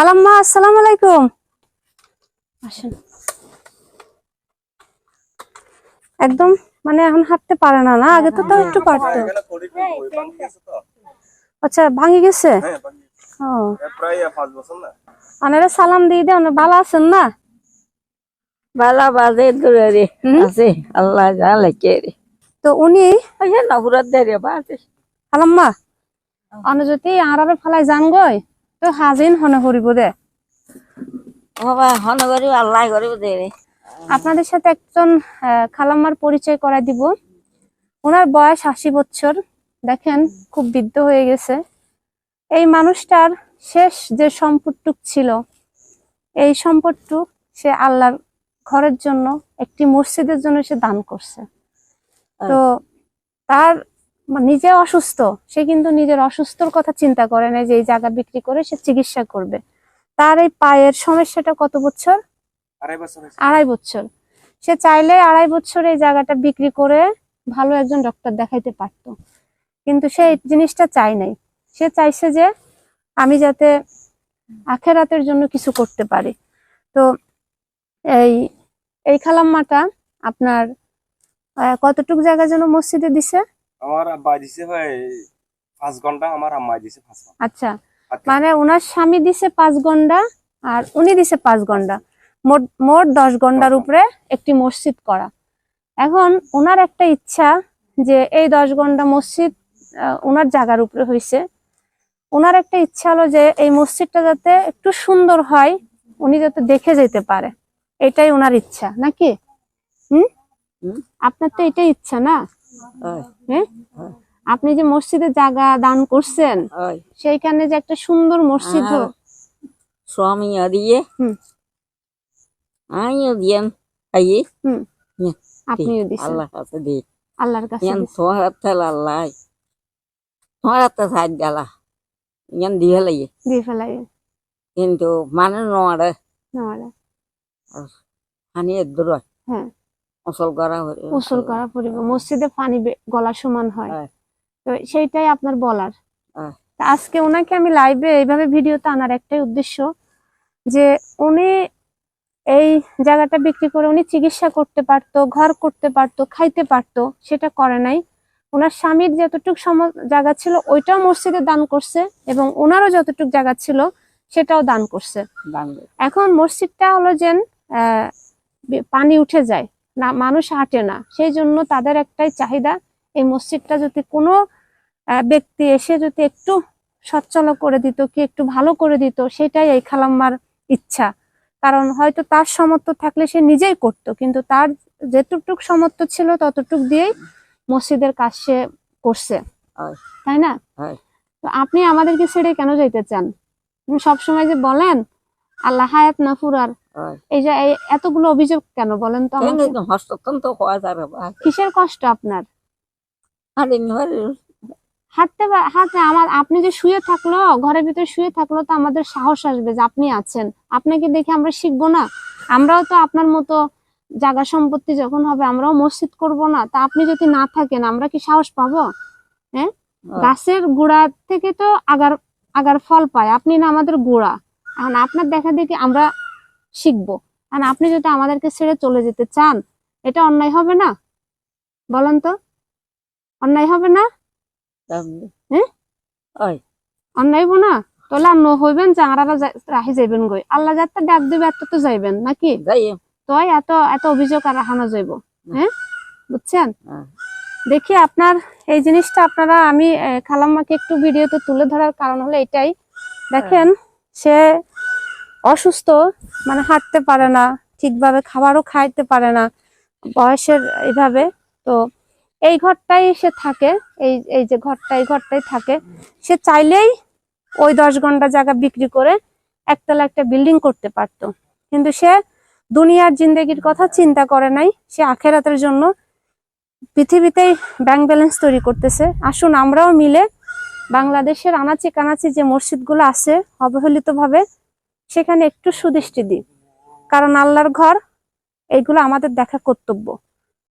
খালাম্মা আসসালামু আলাইকুম। আসেন। একদম মানে এখন হাঁটতে পারে না না? আগে তো তাও একটু পারতো। এখানে খড়ি ফেলব, ওই ভাঙি গেছে তো। আচ্ছা ভাঙি গেছে? হ্যাঁ, ও। আনারে সালাম দিয়ে দেন ভালো আছেন না? বালা বাজে দূরে রে আছে আল্লাহ যা লেখে রে। তো উনি? ওই না হুরাত দে রে বাজে খালাম্মা অনে যদি আরাবে ফালাই যান গই। তো হাজিন হনে করিব দে। হন করি আল্লাহ করি দে। আপনাদের সাথে একজন খালাম্মার পরিচয় করাই দিব। ওনার বয়স আশি বছর। দেখেন খুব বৃদ্ধ হয়ে গেছে। এই মানুষটার শেষ যে সম্পদটুক ছিল এই সম্পদটুক সে আল্লাহর ঘরের জন্য একটি মসজিদের জন্য সে দান করছে। তো তার মা- নিজে অসুস্থ সে কিন্তু নিজের অসুস্থর কথা চিন্তা করে না যে এই জায়গা বিক্রি করে সে চিকিৎসা করবে। তার এই পায়ের সমস্যাটা কত বছর? আড়াই বছর সে চাইলে আড়াই বছর এই জায়গাটা বিক্রি করে ভালো একজন ডক্টর দেখাইতে পারতো। কিন্তু সে এই জিনিসটা চাই নাই। সে চাইছে যে আমি যাতে আখেরাতের জন্য কিছু করতে পারি। তো এই এই খালাম্মাটা আপনার কতটুক জায়গা যেন মসজিদে দিছে? আমার আব্বা দিছে ভাই পাঁচ ঘণ্টা আমার আম্মা দিছে পাঁচ ঘণ্টা। আচ্ছা আচ্ছা। মানে ওনার স্বামী দিছে পাঁচ ঘণ্টা আর উনি দিছে পাঁচ ঘণ্টা। মোট মোট দশ ঘণ্টার উপরে একটি মসজিদ করা। এখন ওনার একটা ইচ্ছা যে এই দশ ঘণ্টা মসজিদ ওনার জায়গার উপরে হয়েছে ওনার একটা ইচ্ছা হলো যে এই মসজিদটা যাতে একটু সুন্দর হয় উনি যাতে দেখে যেতে পারে। এটাই ওনার ইচ্ছা নাকি? হুম। আপনার তো এটাই ইচ্ছা না? হ্যাঁ আপনি যে মসজিদে জায়গা দান করছেন সেইখানে যে একটা সুন্দর মসজিদ স্বামী দিয়ে হুম। আমিও দিয়েন আইয়ে। আপনিও দিছেন। আল্লাহ কাছে দি আল্লাহর কাছে ইয়ান হাতে আল্লাহ তোমার হাতে সাহায্য জ্বালা। ইয়ান দিয়ে দিয়ে ফেলাই কিন্তু মানে নড়ে। নামালে। হানি দূর হ্যাঁ। অসল করা পড়িব মসজিদে পানি গলা সমান হয়। হ্যাঁ। তো সেইটাই আপনার বলার। হ্যাঁ। আজকে ওনাকে আমি লাইভে এইভাবে ভিডিওতে আনার একটাই উদ্দেশ্য যে উনি এই জায়গাটা বিক্রি করে উনি চিকিৎসা করতে পারতো ঘর করতে পারতো খাইতে পারতো সেটা করে নাই। ওনার স্বামীর যতটুক সম জায়গা ছিল ওইটাও মসজিদে দান করছে এবং ওনারও যতটুক জায়গা ছিল সেটাও দান করছে। এখন মসজিদটা হলো যেন পানি উঠে যায়। না মানুষ হাঁটে না। সেই জন্য তাদের একটাই চাহিদা এই মসজিদটা যদি কোনো ব্যক্তি এসে যদি একটু সচ্ছল করে দিত কি একটু ভালো করে দিত সেটাই এই খালাম্মার ইচ্ছা। কারণ হয়তো তার সমর্থ থাকলে সে নিজেই করত কিন্তু তার যেটুকটুক সমর্থ ছিল ততটুক দিয়েই মসজিদের কাজ সে করছে। তাই না? তো আপনি আমাদেরকে ছেড়ে কেন যাইতে চান? সবসময় যে বলেন আল্লাহ হায়াত না ফুরার হয় এই যে এতগুলো অভিযোগ কেন বলেন তো আমাকে? তো হওয়া যাবে কিসের কষ্ট আপনার? হাঁটতে হাঁটতে আমার আপনি যে শুয়ে থাকল ঘরের ভিতরে শুয়ে থাকল তো আমাদের সাহস আসবে যে আপনি আছেন। আপনাকে দেখে আমরা শিখব না। আমরাও তো আপনার মতো জায়গা সম্পত্তি যখন হবে আমরাও মসজিদ করব না। তা আপনি যদি না থাকেন আমরা কি সাহস পাবো? হ্যাঁ। গাছের গোড়া থেকে তো আগার আগার ফল পায়। আপনি না আমাদের গোড়া। এখন আপনার দেখা দেখি আমরা শিখব। আর আপনি যদি আমাদেরকে ছেড়ে চলে যেতে চান এটা অন্যায় হবে না? বলেন তো। অন্যায় হবে না? হ্যাঁ? অন্যায় না? তাহলে আর ন হইবেন চাংরারা রাহি যাইবেন গই আল্লাহ যাত্রা ডাক দিবে এত তো যাইবেন নাকি? তোই এত এত অভিযোগ আর রাখানো যাইব। হ্যাঁ? বুঝছেন? হ্যাঁ। দেখি আপনার এই জিনিসটা আপনারা আমি খালাম্মাকে একটু ভিডিওতে তুলে ধরার কারণ হলো এটাই। দেখেন সে অসুস্থ মানে হাঁটতে পারে না, ঠিকভাবে খাবারও খাইতে পারে না, বয়সের এইভাবে। তো এই ঘরটাই সে থাকে, এই এই যে ঘরটা, এই ঘরটাই থাকে। সে চাইলেই ওই দশ ঘণ্টা জায়গা বিক্রি করে একতলা একটা বিল্ডিং করতে পারতো। কিন্তু সে দুনিয়ার জিন্দগির কথা চিন্তা করে নাই। সে আখেরাতের জন্য পৃথিবীতেই ব্যাংক ব্যালেন্স তৈরি করতেছে। আসুন আমরাও মিলে বাংলাদেশের আনাচে কানাচে যে মসজিদগুলো আছে অবহেলিত ভাবে সেখানে একটু সুদৃষ্টি দিই। কারণ আল্লাহর ঘর এইগুলো আমাদের দেখা কর্তব্য।